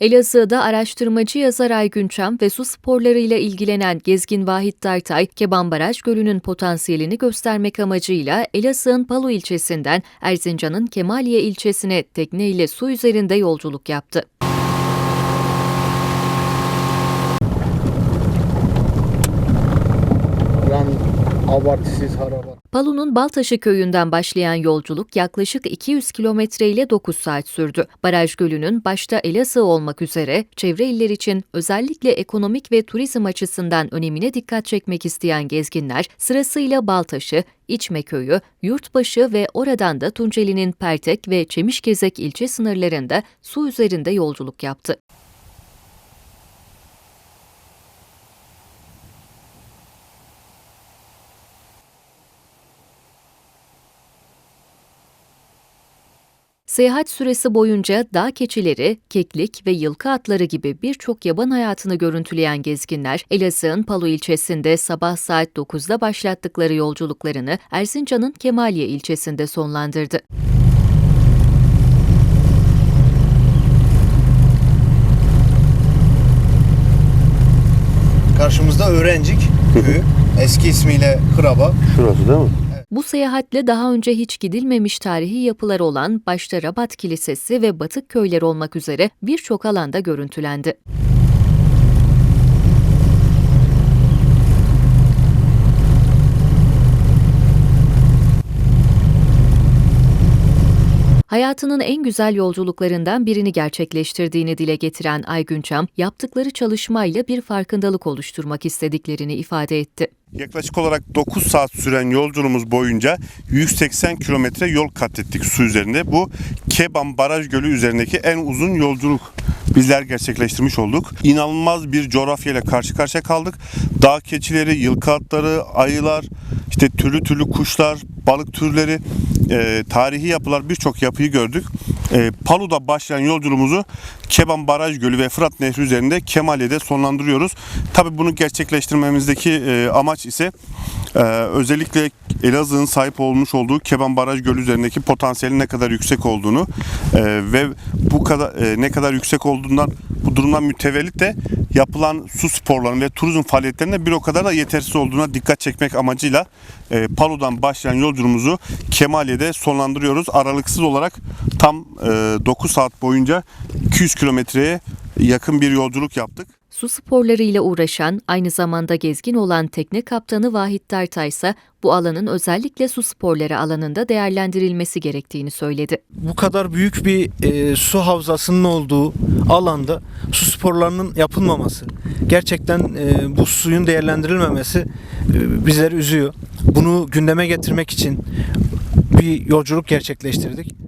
Elazığ'da araştırmacı yazar Aygün Çam ve su sporlarıyla ilgilenen Gezgin Vahit Dartay, Keban Baraj Gölü'nün potansiyelini göstermek amacıyla Elazığ'ın Palu ilçesinden Erzincan'ın Kemaliye ilçesine tekneyle su üzerinde yolculuk yaptı. Abartısız haraba. Palu'nun Baltaşı köyünden başlayan yolculuk yaklaşık 200 kilometre ile 9 saat sürdü. Baraj Gölü'nün başta Elazığ olmak üzere çevre iller için özellikle ekonomik ve turizm açısından önemine dikkat çekmek isteyen gezginler sırasıyla Baltaşı, İçmeköy'ü, Yurtbaşı ve oradan da Tunceli'nin Pertek ve Çemişgezek ilçe sınırlarında su üzerinde yolculuk yaptı. Seyahat süresi boyunca dağ keçileri, keklik ve yılkı atları gibi birçok yaban hayatını görüntüleyen gezginler, Elazığ'ın Palu ilçesinde sabah saat 9'da başlattıkları yolculuklarını Erzincan'ın Kemaliye ilçesinde sonlandırdı. Karşımızda Öğrencik köyü. Eski ismiyle Hıraba. Şurası değil mi? Bu seyahatle daha önce hiç gidilmemiş tarihi yapılar olan başta Rabat Kilisesi ve Batık köyleri olmak üzere birçok alanda görüntülendi. Hayatının en güzel yolculuklarından birini gerçekleştirdiğini dile getiren Aygün Çam, yaptıkları çalışmayla bir farkındalık oluşturmak istediklerini ifade etti. Yaklaşık olarak 9 saat süren yolculuğumuz boyunca 180 kilometre yol kat ettik su üzerinde. Bu Keban Baraj Gölü üzerindeki en uzun yolculuk bizler gerçekleştirmiş olduk. İnanılmaz bir coğrafyayla karşı karşıya kaldık. Dağ keçileri, yılkı atları, ayılar, işte türlü türlü kuşlar, balık türleri, e, tarihi yapılar birçok yapıyı gördük. E, Palu'da başlayan yolculuğumuzu Keban Baraj Gölü ve Fırat Nehri üzerinde Kemaliye'de sonlandırıyoruz. Tabii bunu gerçekleştirmemizdeki e, amaç ise e, özellikle Elazığ'ın sahip olmuş olduğu Keban Baraj Gölü üzerindeki potansiyelin ne kadar yüksek olduğunu e, ve bu kadar e, ne kadar yüksek olduğundan bu durumdan mütevellit de yapılan su sporlarının ve turizm faaliyetlerinde bir o kadar da yetersiz olduğuna dikkat çekmek amacıyla e, Palu'dan başlayan yolculuğumuzu Kemaliye'de sonlandırıyoruz. Aralıksız olarak tam e, 9 saat boyunca 200 kilometreye yakın bir yolculuk yaptık. Su sporlarıyla uğraşan, aynı zamanda gezgin olan tekne kaptanı Vahit Dartay ise bu alanın özellikle su sporları alanında değerlendirilmesi gerektiğini söyledi. bu kadar büyük bir e, su havzasının olduğu alanda su sporlarının yapılmaması, gerçekten e, bu suyun değerlendirilmemesi e, bizleri üzüyor. Bunu gündeme getirmek için bir yolculuk gerçekleştirdik.